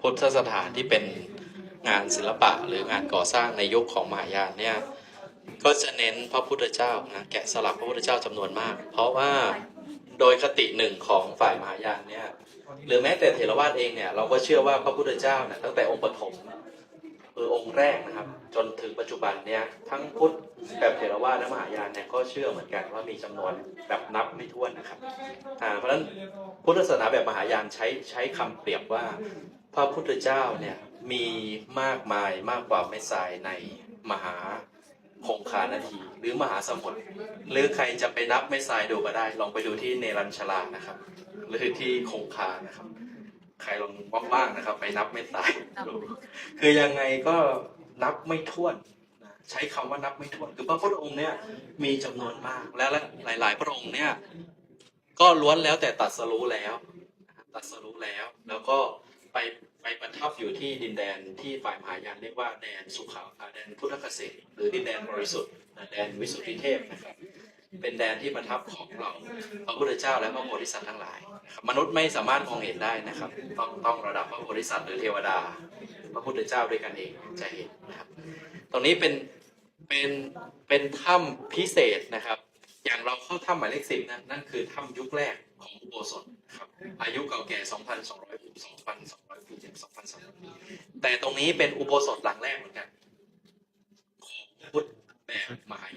พุทธสถานที่เป็นงานศิลปะหรืองานก่อสร้างในยุคของมหายานเนี่ยก็จะเน้นพระพุทธเจ้านะแกะสลักพระพุทธเจ้าจำนวนมาก เพราะว่าโดยคติหนึ่งของฝ่ายมหายานเนี่ยหรือแม้แต่เถรวาทเองเนี่ยเราก็เชื่อว่าพระพุทธเจ้าเนี่ยตั้งแต่องค์ปฐม คือองค์แรกนะครับ จนถึงปัจจุบันเนี่ยทั้งพุทธแบบเถรวาทและมหายานเนี่ยก็เชื่อเหมือนกันว่ามีจำนวนแบบนับไม่ถ้วนนะครับอ่าเพราะฉะนั้นพุทธศาสนาแบบมหายานใช้ใช้คำเปรียบว่าพระพุทธเจ้าเนี่ยมีมากมายมากกว่าเม็ดทรายในมหาคงคานาทีหรือมหาสมุทรหรือใครจะไปนับเม็ดทรายดูก็ได้ ลองไปดูที่เนรัญชลานะครับ หรือที่คงคานะครับ ใครลองว่างๆนะครับ ไปนับเม็ดทรายดูคือยังไงก็นับไม่ถ้วนนะใช้คำว่านับไม่ถ้วน คือพระพุทธองค์เนี่ยมีจำนวนมากแล้วหลาย ๆ พระองค์เนี่ยก็ล้วนแล้วแต่ตัดสรู้แล้วนะครับตัดสรู้แล้ว แล้วก็ไปไปประทับอยู่ที่ดินแดนที่ฝ่ายมหายานเรียกว่าแดนสุขาอ่าแดนพุทธเกษตรหรือดินแดนบริสุทธิ์นะแดนวิสุทธิเทพนะครับ เป็นแดนที่ประทับของเราพระพุทธเจ้าและพระโพธิสัตว์ทั้งหลายนะครับมนุษย์ไม่สามารถมองเห็นได้นะครับ ต้องต้องระดับพระโพธิสัตว์หรือเทวดา พระพุทธเจ้าด้วยกันเองจะเห็นนะครับ ตรงนี้เป็นเป็นเป็นถ้ำพิเศษนะครับ อย่างเราเข้าถ้ำหมายเลขสิบนะนั่นคือถ้ำยุคแรกของอุโบสถครับอายุเก่าแก่ 2,200ปี2,200ปี2,200ปีแต่ตรงนี้เป็นอุโบสถหลังแรกเหมือนกันของพุทธแบบมหา